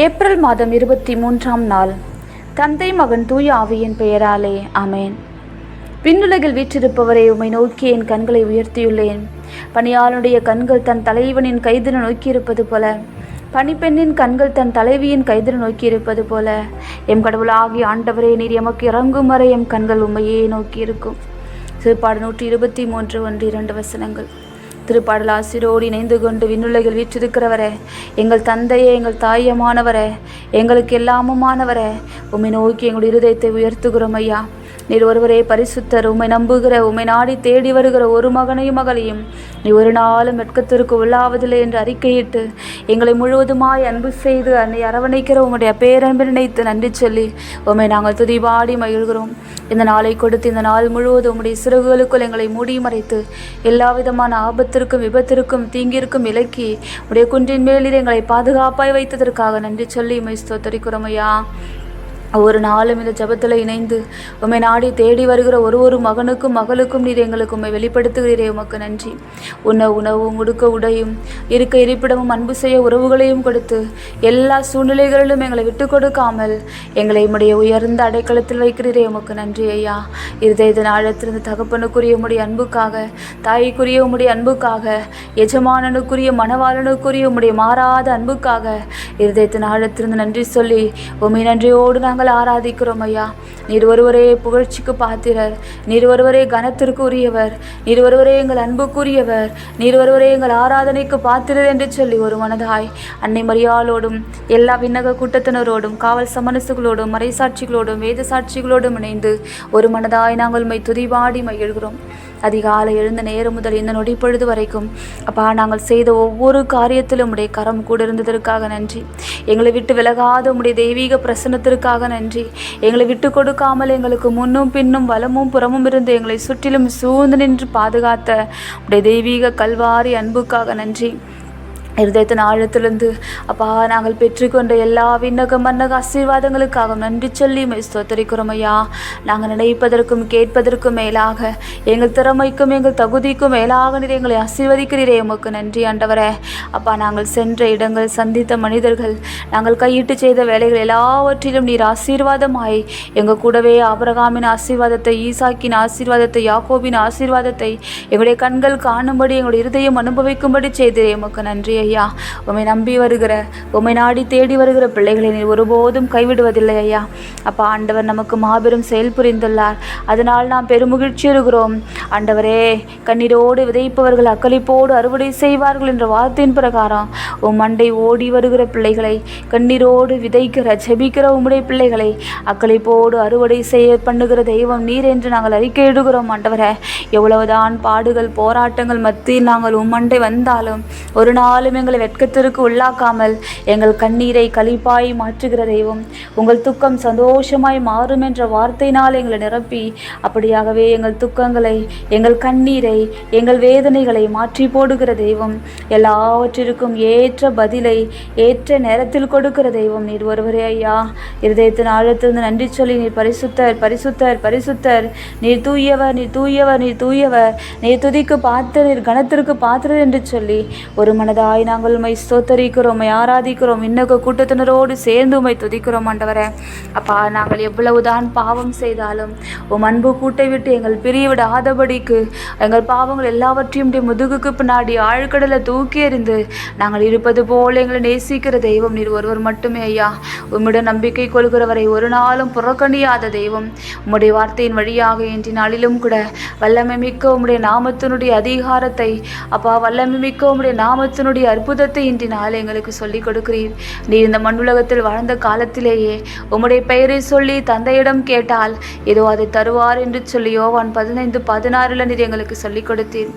April மாதம் இருபத்தி மூன்றாம் நாள். தந்தை மகன் தூய ஆவியின் பெயராலே அமேன் விண்ணுலகில் வீற்றிருப்பவரை உம்மை நோக்கி என் கண்களை உயர்த்தியுள்ளேன். பணியாளனுடைய கண்கள் தன் தலைவனின் கைதின நோக்கியிருப்பது போல பணிப்பெண்ணின் கண்கள் தன் தலைவியின் கைதில் நோக்கியிருப்பது போல எம் கடவுளாகி ஆண்டவரே நீர் எமக்கு இறங்கும் வரை எம் கண்கள் உண்மையே நோக்கியிருக்கும். சிறுபாடு நூற்றி இருபத்தி மூன்று ஒன்று இரண்டு வசனங்கள். திருப்பாடலாசிரோடு இணைந்து கொண்டு விண்ணுலகில் வீற்றிருக்கிறவரே எங்கள் தந்தையே எங்கள் தாயமானவரே எங்களுக்கு எல்லாமுமானவரே உம்மை நோக்கி எங்கள் இருதயத்தை உயர்த்துகிறோம் ஐயா. நீர் ஒருவரே பரிசுத்தர் உம்மை நம்புகிற உம்மை நாடி தேடி வருகிற ஒரு மகனையும் மகளையும் நீ ஒரு நாளும் வெட்கத்திற்கு உள்ளாவதில்லை என்று அறிக்கையிட்டு எங்களை முழுவதுமாய் அன்பு செய்து அன்னை அரவணைக்கிற உம்முடைய பேரன்பு நினைத்து நன்றி சொல்லி உம்மை நாங்கள் துதிபாடி மகிழ்கிறோம். இந்த நாளை கொடுத்து இந்த நாள் முழுவதும் உம்முடைய சிறகுகளுக்குள் எங்களை மூடி மறைத்து எல்லா விதமான ஆபத்திற்கும் விபத்திற்கும் தீங்கிற்கும் இலக்கி உடைய குன்றின் மேலில் எங்களை பாதுகாப்பாய் வைத்ததற்காக நன்றி சொல்லி உம்மை ஸ்தோத்தரிக்கிறோம் ஐயா. ஒவ்வொரு நாளும் இந்த ஜபத்தில் இணைந்து உம்மை நாடி தேடி வருகிற ஒரு ஒரு மகனுக்கும் மகளுக்கும் நீர் எங்களுக்கு உண்மை வெளிப்படுத்துகிறீரே. உமக்கு நன்றி. உண்ண உணவும் உடுக்க உடையும் இருக்க இருப்பிடமும் அன்பு செய்ய உறவுகளையும் கொடுத்து எல்லா சூழ்நிலைகளிலும் எங்களை விட்டு கொடுக்காமல் எங்களை உடைய உயர்ந்த அடைக்கலத்தில் வைக்கிறீரே. உமக்கு நன்றி ஐயா. இருதயத்தின் ஆழத்திலிருந்து தகப்பனுக்குரிய உம்முடைய அன்புக்காக தாய்க்குரிய உம்முடைய அன்புக்காக எஜமானனுக்குரிய மணவாளனுக்குரிய உம்முடைய மாறாத அன்புக்காக இருதயத்தின் ஆழத்திலிருந்து நன்றி சொல்லி உண்மை நன்றியோடு நாங்கள் ஆராதிக்கிறோம் ஐயா. நீர் ஒருவரே புகழ்ச்சிக்கு பாத்திரர். நீர் ஒருவரே கனத்திற்கு உரியவர் நீர் ஒருவரே எங்கள் அன்புக்குரியவர். நீர் ஒருவரே எங்கள் ஆராதனைக்கு பாத்திரர் என்று சொல்லி ஒரு மனதாய் அன்னை மரியாளோடும் எல்லா விண்ணக கூட்டத்தினரோடும் காவல் சமரசுகளோடும் மறைசாட்சிகளோடும் வேத சாட்சிகளோடும் இணைந்து ஒரு மனதாய் நாங்கள் உம்மை துதிவாடி மகிழ்கிறோம். அதிகாலை எழுந்த நேரம் முதல் இந்த நொடி பொழுது வரைக்கும் அப்பா நாங்கள் செய்த ஒவ்வொரு காரியத்திலும் உடைய கரம் கூட இருந்ததற்காக நன்றி. எங்களை விட்டு விலகாத உடைய தெய்வீக பிரசனத்திற்காக நன்றி. எங்களை விட்டு கொடுக்காமல் எங்களுக்கு முன்னும் பின்னும் வலமும் புறமும் இருந்து எங்களை சுற்றிலும் சூழ்ந்து நின்று பாதுகாத்த உடைய தெய்வீக கல்வாரி அன்புக்காக நன்றி. இருதயத்தின் ஆழத்திலிருந்து அப்பா நாங்கள் பெற்றுக்கொண்ட எல்லா விண்ணக மன்னக ஆசீர்வாதங்களுக்காக நன்றி சொல்லி ஸ்தோத்தரிக்கிறோம் ஐயா. நாங்கள் நினைப்பதற்கும் கேட்பதற்கும் மேலாக எங்கள் திறமைக்கும் எங்கள் தகுதிக்கும் மேலாக நீர் எங்களை ஆசீர்வதிக்கிறீரே. உமக்கு நன்றி ஆண்டவரே. அப்பா நாங்கள் சென்ற இடங்கள் சந்தித்த மனிதர்கள் நாங்கள் கையிட்டு செய்த வேலைகள் எல்லாவற்றிலும் நீர் ஆசீர்வாதமாய். எங்கள் கூடவே அபரகாமின் ஆசீர்வாதத்தை ஈசாக்கின் ஆசீர்வாதத்தை யாக்கோபின் ஆசீர்வாதத்தை எங்களுடைய கண்கள் காணும்படி எங்களுடைய இருதயம் அனுபவிக்கும்படி செய்தே உமக்கு நன்றி ஐயா. உம்மை நம்பி வருகிற உம்மை நாடி தேடி வருகிற பிள்ளைகளை நீர் ஒருபோதும் கைவிடுவதில்லை ஐயா. அப்பா ஆண்டவர் நமக்கு மாபெரும் செயல் புரிந்துள்ளார். அதனால் நாம் பெருமகிழ்ச்சி இருக்கிறோம் ஆண்டவரே கண்ணீரோடு விதைப்பவர்கள் அக்களிப்போடு அறுவடை செய்வார்கள் என்ற வார்த்தையின் பிரகாரம் உம் மண்டை ஓடி வருகிற பிள்ளைகளை கண்ணீரோடு விதைக்கிற ஜெபிக்கிற உம்முடைய பிள்ளைகளை அக்களிப்போடு அறுவடை செய்ய பண்ணுகிற தெய்வம் நீர் என்று நாங்கள் அறிக்கையிடுகிறோம் ஆண்டவரே எவ்வளவுதான் பாடுகள் போராட்டங்கள் மத்தியில் நாங்கள் உம்மண்டை வந்தாலும் ஒரு நாளும் எங்களை வெட்கத்திற்கு உள்ளாக்காமல் எங்கள் கண்ணீரை கழிப்பாய் மாற்றுகிற தெய்வம் உங்கள் துக்கம் சந்தோஷமாய் மாறும் என்ற வார்த்தையினால் எங்களை நிரப்பி அப்படியாகவே எங்கள் துக்கங்களை எங்கள் கண்ணீரை எங்கள் வேதனைகளை மாற்றி போடுகிற தெய்வம் எல்லாவற்றிற்கும் ஏற்ற பதிலை ஏற்ற நேரத்தில் கொடுக்கிற தெய்வம் நீர் ஒருவரே ஐயா. இருதயத்தின் ஆழத்திலிருந்து நன்றி சொல்லி நீர் பரிசுத்தர் பரிசுத்தர் பரிசுத்தர். நீர் தூயவர் நீர் தூயவர் நீர் தூயவர். நீர் துதிக்கு பாத்திர நீர் கணத்திற்கு பாத்திரர் என்று சொல்லி ஒரு மனதாய் நாங்கள் உண்மை ஸ்தோத்தரிக்கிறோம் உண்மை ஆராதிக்கிறோம் இன்னொரு கூட்டத்தினரோடு சேர்ந்து உண்மை துதிக்கிறோம் ஆண்டவரே. அப்பா நாங்கள் எவ்வளவுதான் பாவம் செய்தாலும் உம் அன்பு கூட்டை விட்டு எங்கள் பிரியவிடாதபடிக்கு எங்கள் பாவங்கள் எல்லாவற்றையும் முதுகுக்கு பின்னாடி ஆழ்கடலை தூக்கி எறிந்து நாங்கள் இருப்பது போல எங்களை நேசிக்கிற தெய்வம் நீர் ஒருவர் மட்டுமே ஐயா. உம்மிடம் நம்பிக்கை கொள்கிறவரை ஒரு நாளும் புறக்கணியாத தெய்வம். உம்முடைய வார்த்தையின் வழியாக இன்றைய நாளிலும் கூட வல்லமை மிக்க உம்முடைய நாமத்தினுடைய அதிகாரத்தை அப்பா வல்லமை மிக்க உம்முடைய நாமத்தினுடைய அற்புதத்தை இன்று நாள் எங்களுக்கு சொல்லிக் கொடுக்கிறீர். நீர் இந்த மண்ணுலகத்தில் வாழ்ந்த காலத்திலேயே உம்முடைய பெயரை சொல்லி தந்தையிடம் கேட்டால் ஏதோ அதை தருவார் என்று சொல்லி யோவான் பதினைந்து பதினாறுல நீர் எங்களுக்கு சொல்லிக் கொடுத்தீர்.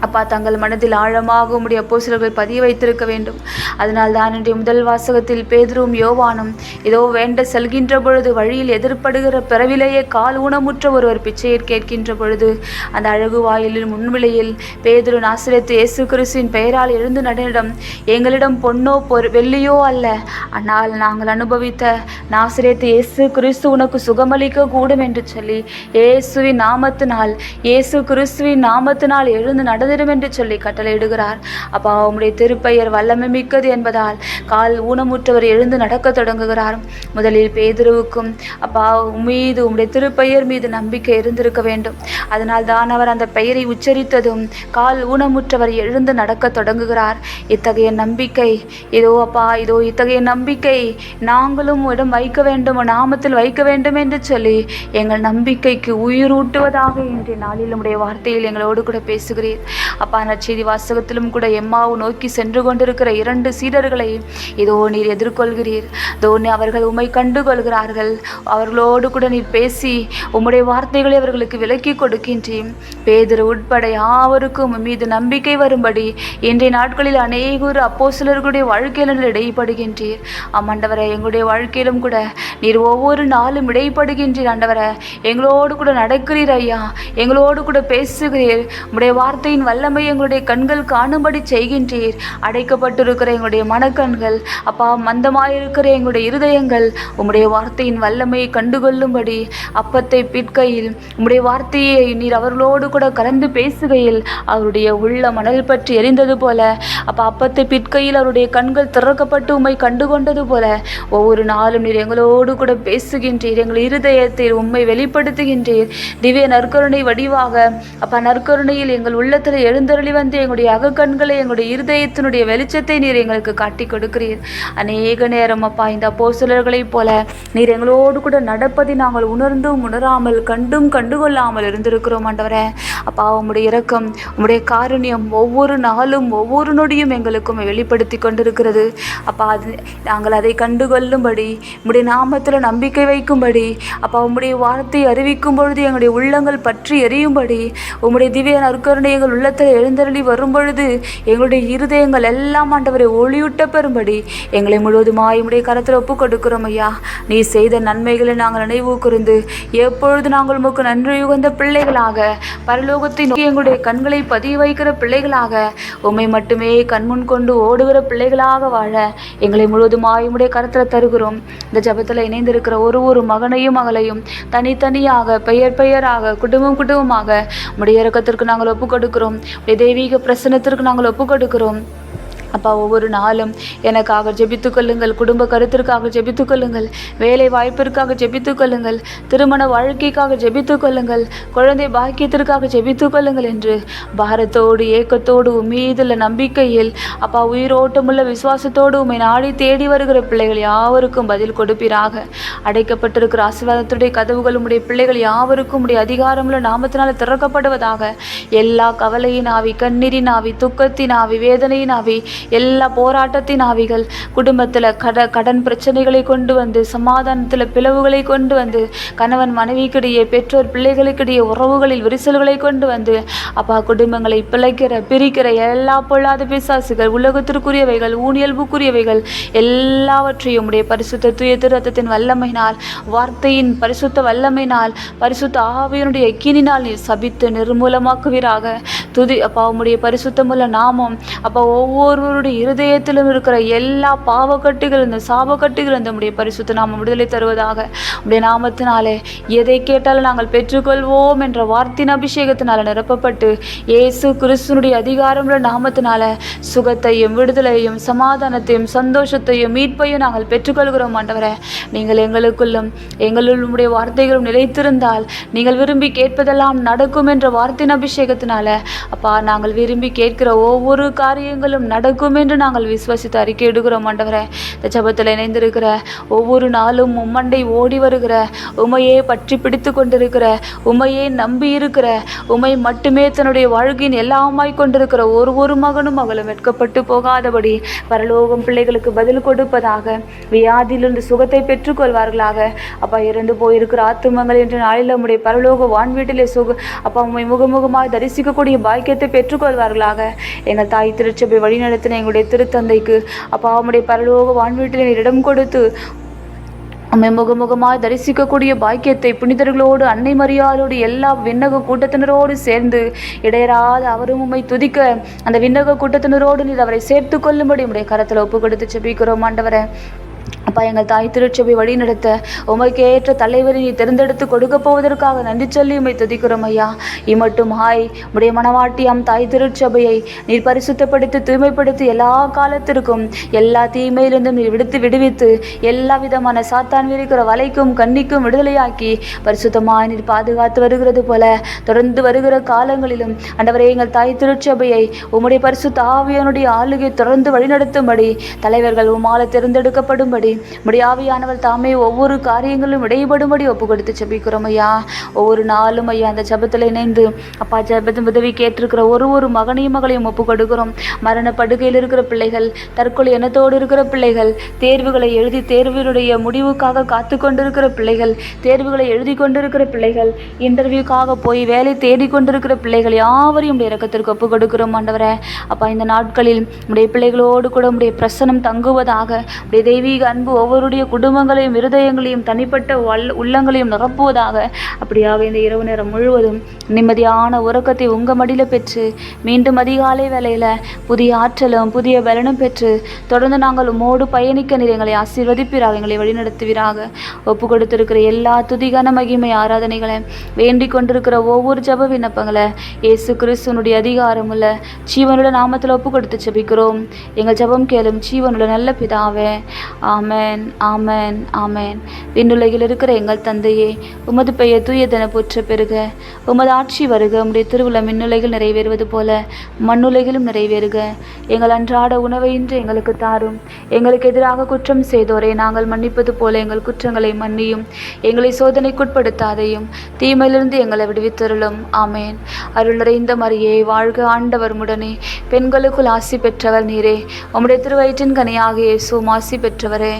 அப்பா தங்கள் மனதில் ஆழமாக உம்முடைய அப்போஸ்தலர்கள் பதிய வைத்திருக்க வேண்டும். அதனால் தான் இன்றைய முதல் வாசகத்தில் பேதுரும் யோவானும் ஏதோ வேண்ட செல்கின்ற பொழுது வழியில் எதிர்ப்படுகிற பிறவிலேயே கால் ஊனமுற்ற ஒருவர் பிச்சையை கேட்கின்ற பொழுது அந்த அழகு வாயிலில் முன்விலையில் பேதுரு நாசிரியத்து இயேசு கிறிஸ்துவின் பெயரால் எழுந்து நடனிடம் எங்களிடம் பொன்னோ பொரு வெள்ளியோ அல்ல. ஆனால் நாங்கள் அனுபவித்த நாசிரியத்து இயேசு கிறிஸ்து உனக்கு சுகமளிக்க கூடும் என்று சொல்லி இயேசுவின் நாமத்தினால் இயேசு கிறிஸ்துவின் நாமத்தினால் எழுந்து நட வேண்டும் என்று சொல்லி கட்டளையிடுகிறார். அப்பா உம்முடைய திருப்பெயர் வல்லமை மிக்கது என்பதால் கால் ஊனமுற்றவர் எழுந்து நடக்க தொடங்குகிறார். முதலில் பேதுருவுக்கும் அப்பா மீது உம்முடைய திருப்பெயர் மீது நம்பிக்கை இருந்திருக்க வேண்டும். அதனால் தான் அவர் அந்த பெயரை உச்சரித்ததும் கால் ஊனமுற்றவர் எழுந்து நடக்க தொடங்குகிறார். இத்தகைய நம்பிக்கை இதோ அப்பா இதோ இத்தகைய நம்பிக்கை நாங்களும் இடம் வைக்க வேண்டும் நாமத்தில் வைக்க வேண்டும் என்று சொல்லி எங்கள் நம்பிக்கைக்கு உயிரூட்டுவதாக இன்றைய நாளில் உடைய வார்த்தையில் எங்களோடு கூட பேசுகிறீர். அப்பா நற்செய்தி வாசகத்திலும் கூட எம்மாவு நோக்கி சென்று கொண்டிருக்கிற இரண்டு சீடர்களை இதோ நீர் எதிர்கொள்கிறீர். இதோ அவர்கள் உமை கண்டு கொள்கிறார்கள் அவர்களோடு கூட நீர் பேசி உம்முடைய வார்த்தைகளை அவர்களுக்கு விலக்கி கொடுக்கின்றேன். பேதர் உட்பட யாவருக்கும் மீது நம்பிக்கை வரும்படி இன்றைய நாட்களில் அநேகர் அப்போஸ்தலர்களுடைய வாழ்க்கையில் வாழ்க்கையில இடைப்படுகின்றீர். அம்மாண்டவரை எங்களுடைய வாழ்க்கையிலும் கூட நீர் ஒவ்வொரு நாளும் இடைப்படுகின்றீர் ஆண்டவரை. எங்களோடு கூட நடக்கிறீர் ஐயா. எங்களோடு கூட பேசுகிறீர். உம்முடைய வார்த்தையின் வல்லமை எங்களுடைய கண்கள் காணும்படி செய்கின்றீர். அடைக்கப்பட்டிருக்கிற எங்களுடைய மனக்கண்கள் அப்பா மந்தமாயிருக்கிற எங்களுடைய இருதயங்கள் உம்முடைய வார்த்தையின் வல்லமையை கண்டுகொள்ளும்படி அப்பத்தை பிற்கையில் உம்முடைய வார்த்தையை நீர் அவர்களோடு கூட கலந்து பேசுகையில் அவருடைய உள்ள மணல் பற்றி எரிந்தது போல அப்பா அப்பத்தை பிற்கையில் அவருடைய கண்கள் திறக்கப்பட்டு உம்மை கண்டுகொண்டது போல ஒவ்வொரு நாளும் நீர் எங்களோடு கூட பேசுகின்றீர். எங்கள் இருதயத்தில் உம்மை வெளிப்படுத்துகின்றீர். திவ்ய நற்கருணை வடிவாக அப்பா நற்கருணையில் எங்கள் உள்ளத்தில் எழுந்தருளி வந்து எங்களுடைய அகக்கண்களை எங்களுடைய இருதயத்தினுடைய வெளிச்சத்தை நீர் எங்களுக்கு காட்டி கொடுக்கிறீர். அநேக நேரம் அப்பா இந்த அப்போஸ்தலர்களைப் போல நீர் எங்களோடு கூட நடப்பதை நாங்கள் உணர்ந்தும் உணராமல் கண்டும் கண்டுகொள்ளாமல் இருந்திருக்கிறோம் ஆண்டவரே. அப்பா உம்முடைய இரக்கம் உம்முடைய காரணியம் ஒவ்வொரு நாளும் ஒவ்வொரு நொடியும் எங்களுக்கும் வெளிப்படுத்தி கொண்டிருக்கிறது. அப்பா அது நாங்கள் அதை கண்டுகொள்ளும்படி உம்முடைய நாமத்தில் நம்பிக்கை வைக்கும்படி அப்பா உம்முடைய வார்த்தை அறிவிக்கும் பொழுது எங்களுடைய உள்ளங்கள் பற்றி எரியும்படி உம்முடைய திவ்ய நற்கருணை எங்கள் உள்ளத்தில் எழுந்தருளி வரும்பொழுது எங்களுடைய இருதயங்கள் எல்லாம் ஆண்டவரை ஒளியூட்ட பெறும்படி. எங்களை முழுவதுமாய் உடைய கரத்தில் ஒப்புக் கொடுக்கிறோம் ஐயா. நீ செய்த நன்மைகளை நாங்கள் நினைவு கூர்ந்து எப்பொழுது நாங்கள் உமக்கு நன்றி உகந்த பிள்ளைகளாக பரலோகத்தை நோக்கி எங்களுடைய கண்களை பதிய வைக்கிற பிள்ளைகளாக உம்மை மட்டுமே கண்முன் கொண்டு ஓடுகிற பிள்ளைகளாக வாழ எங்களை முழுவதுமாய் உடைய கரத்தில் தருகிறோம். இந்த ஜெபத்தில் இணைந்திருக்கிற ஒரு ஒரு மகனையும் மகளையும் தனித்தனியாக பெயர் பெயராக குடும்பம் குடும்பமாக உம்முடைய இறக்கத்திற்கு நாங்கள் ஒப்புக் கொடுக்கிறோம் தெய்வீக பிரசனத்திற்கு நாங்கள் ஒப்புக் கொடுக்கிறோம் அப்பா ஒவ்வொரு நாளும் எனக்காக ஜெபித்துக்கொள்ளுங்கள் குடும்ப கருத்திற்காக ஜெபித்துக்கொள்ளுங்கள் வேலை வாய்ப்பிற்காக ஜெபித்துக்கொள்ளுங்கள் திருமண வாழ்க்கைக்காக ஜெபித்துக்கொள்ளுங்கள் குழந்தை பாக்கியத்திற்காக ஜெபித்துக்கொள்ளுங்கள் என்று பாரத்தோடு ஏக்கத்தோடு உம்மீதுள்ள நம்பிக்கையில் அப்பா உயிரோட்டமுள்ள விசுவாசத்தோடு உம்மை நாடி தேடி வருகிற பிள்ளைகள் யாவருக்கும் பதில் கொடுப்பீராக. அடைக்கப்பட்டிருக்கிற ஆசீர்வாதத்துடைய கதவுகள் உடைய பிள்ளைகள் யாவருக்கும் உடைய அதிகாரமுள்ள நாமத்தினால் திறக்கப்படுவதாக. எல்லா கவலையின் ஆவி கண்ணீரின் ஆவி துக்கத்தின் ஆவி வேதனையின் ஆவி எல்லா போராட்டத்தின் ஆவிகள் குடும்பத்தில் கட கடன் பிரச்சனைகளை கொண்டு வந்து சமாதானத்தில் பிளவுகளை கொண்டு வந்து கணவன் மனைவிக்கிடையே பெற்றோர் பிள்ளைகளுக்கிடையே உறவுகளில் விரிசல்களை கொண்டு வந்து அப்பா குடும்பங்களை பிழைக்கிற பிரிக்கிற எல்லா பொல்லாத பிசாசுகள் உலகத்திற்குரியவைகள் ஊனியல்புக்குரியவைகள் எல்லாவற்றையும் உடைய பரிசுத்த தூய ரத்தத்தின் வல்லமையினால் வார்த்தையின் பரிசுத்த வல்லமையினால் பரிசுத்த ஆவியனுடைய கிணினால் நீர் சபித்து நிர்மூலமாக்குவீராக. துதி அப்பா உம்முடைய பரிசுத்தமுள்ள நாமம். அப்பா ஒவ்வொருவருடைய இருதயத்திலும் இருக்கிற எல்லா பாவக்கட்டுகள் இந்த சாபக்கட்டுகள் இந்த உடைய பரிசுத்த நாமம் விடுதலை தருவதாக. உடைய நாமத்தினாலே எதை கேட்டாலும் நாங்கள் பெற்றுக்கொள்வோம் என்ற வார்த்தையின் அபிஷேகத்தினால நிரப்பப்பட்டு இயேசு கிறிஸ்துனுடைய அதிகாரமுள்ள நாமத்தினால சுகத்தையும் விடுதலையும் சமாதானத்தையும் சந்தோஷத்தையும் மீட்பையும் நாங்கள் பெற்றுக்கொள்கிறோம் ஆண்டவரே. நீங்கள் எங்களுக்குள்ளும் எங்களுள் வார்த்தைகளும் நிலைத்திருந்தால் நீங்கள் விரும்பி கேட்பதெல்லாம் நடக்கும் என்ற வார்த்தையின் அபிஷேகத்தினால அப்பா நாங்கள் விரும்பி கேட்கிற ஒவ்வொரு காரியங்களும் நடக்கும் என்று நாங்கள் விசுவாசித்து எடுக்கிறோம் ஆண்டவரே. இந்த ஜபத்தில் இணைந்திருக்கிற ஒவ்வொரு நாளும் உம்மண்டை ஓடி வருகிற உமையே பற்றி பிடித்து கொண்டிருக்கிற உமையே நம்பி இருக்கிற உமை மட்டுமே தன்னுடைய வாழ்க்கையின் எல்லாமாய் கொண்டிருக்கிற ஒரு ஒரு மகனும் மகளும் வெட்கப்பட்டு போகாதபடி பரலோகம் பிள்ளைகளுக்கு பதில் கொடுப்பதாக வியாதியிலிருந்து சுகத்தை பெற்றுக்கொள்வார்களாக. அப்பா இறந்து போயிருக்கிற ஆத்துமங்கள் என்று நாளில் நம்முடைய பரலோக வான் வீட்டிலே சுக அப்பா உம்மை முகமுகமாக தரிசிக்கக்கூடிய பாக்கியத்தை பெற்றுக்கொள்வார்களாக. எங்கள் தாய் திருச்சபை வழிநடத்தின எங்களுடைய திருத்தந்தைக்கு அப்பா அவனுடைய பரலோக வான்வீட்டில் இடம் கொடுத்து உண்மை முகமுகமாய் தரிசிக்கக்கூடிய பாக்கியத்தை புனிதர்களோடு அன்னை மரியாதோடு எல்லா விண்ணக கூட்டத்தினரோடு சேர்ந்து இடையராத அவரும் உண்மை துதிக்க அந்த விண்ணக கூட்டத்தினரோடு நீர் அவரை சேர்த்து கொள்ளும்படி உடைய கரத்தில் ஒப்பு கொடுத்து செபிக்கிறோம் ஆண்டவரை. அப்பா எங்கள் தாய் திருச்சபை வழிநடத்த உமக்கு ஏற்ற தலைவரை நீ தேர்ந்தெடுத்து கொடுக்க போவதற்காக நன்றி சொல்லி உமை துதிக்கிறோம் ஐயா. இமட்டும் ஹாய் உடைய மனவாட்டியாம் தாய் திருச்சபையை நீர் பரிசுத்தப்படுத்தி தூய்மைப்படுத்தி எல்லா காலத்திற்கும் எல்லா தீமையிலிருந்தும் நீர் விடுத்து விடுவித்து எல்லா விதமான சாத்தான் விரிக்கிற வலைக்கும் கண்ணிக்கும் விடுதலையாக்கி பரிசுத்தமாய் நீர் பாதுகாத்து வருகிறது போல தொடர்ந்து வருகிற காலங்களிலும் அண்டவரே எங்கள் தாய் திருச்சபையை உம்முடைய பரிசு தாவியனுடைய ஆளுகை தொடர்ந்து வழிநடத்தும்படி தலைவர்கள் உமால தேர்ந்தெடுக்கப்படும்படி முடியாவியானவர் தாமே ஒவ்வொரு காரியங்களும் இடைபடும்படி ஒப்பு கொடுத்து செபிக்கிறோம் ஐயா. ஒவ்வொரு நாளும் ஐயா அந்த ஜெபத்தில் இணைந்து அப்பா ஜபத்தின் உதவி கேட்டிருக்கிற ஒரு ஒரு மகனையும் மகளையும் ஒப்பு கொடுக்கிறோம் மரண படுகையில் இருக்கிற பிள்ளைகள் தற்கொலை எண்ணத்தோடு இருக்கிற பிள்ளைகள் தேர்வுகளை எழுதி தேர்வினுடைய முடிவுக்காக காத்து கொண்டிருக்கிற பிள்ளைகள் தேர்வுகளை எழுதி கொண்டிருக்கிற பிள்ளைகள் இன்டர்வியூக்காக போய் வேலை தேடிக்கொண்டிருக்கிற பிள்ளைகள் யாவரையும் உடைய இறக்கத்திற்கு ஒப்பு கொடுக்கிறோம் ஆண்டவரே. அப்பா இந்த நாட்களில் உடைய பிள்ளைகளோடு கூட உடைய பிரசனம் தங்குவதாக உடைய தெய்வீக அன்பு ஒவ்வொருடைய குடும்பங்களையும் இருதயங்களையும் தனிப்பட்ட வல் உள்ளங்களையும் நிரப்புவதாக அப்படியாக இந்த இரவு நேரம் முழுவதும் நிம்மதியான உறக்கத்தை உங்கள் மடியில் பெற்று மீண்டும் அதிகாலை வேலையில் புதிய ஆற்றலும் புதிய பலனும் பெற்று தொடர்ந்து நாங்கள் உம்மோடு பயணிக்க நிலையங்களை எங்களை ஆசீர்வதிப்பீராக எங்களை வழிநடத்துவீராக. ஒப்பு கொடுத்திருக்கிற எல்லா துதிகன மகிமை ஆராதனைகளை வேண்டிக் கொண்டிருக்கிற ஒவ்வொரு ஜெப விண்ணப்பங்களை இயேசு கிறிஸ்துவனுடைய அதிகாரமுள்ள ஜீவனுள்ள நாமத்தில் ஒப்பு கொடுத்து ஜெபிக்கிறோம். எங்கள் ஜெபம் கேளும் ஜீவனுள்ள நல்ல பிதாவே. ஆமேன் ஆமேன் ஆமேன். விண்ணுலகில் இருக்கிற எங்கள் தந்தையே உமது பெயர் தூயதென போற்ற பெறுக உமது ஆட்சி வருக உம்முடைய திருவிழா மின்னுலகில் நிறைவேறுவது போல மண்ணுலகிலும் நிறைவேறுக. எங்கள் அன்றாட உணவை இன்று எங்களுக்கு தாரும். எங்களுக்கு எதிராக குற்றம் செய்தோரை நாங்கள் மன்னிப்பது போல எங்கள் குற்றங்களை மன்னியும். எங்களை சோதனைக்குட்படுத்தாதையும் தீமையிலிருந்து எங்களை விடுவித்தருளும். ஆமேன். அருள் நிறைந்த மரியே வாழ்க ஆண்டவர் முடனே பெண்களுக்குள் ஆசி பெற்றவர் நீரே. உம்முடைய திருவயிற்றின் கனியாக இயேசுவும் ஆசி பெற்றவரே.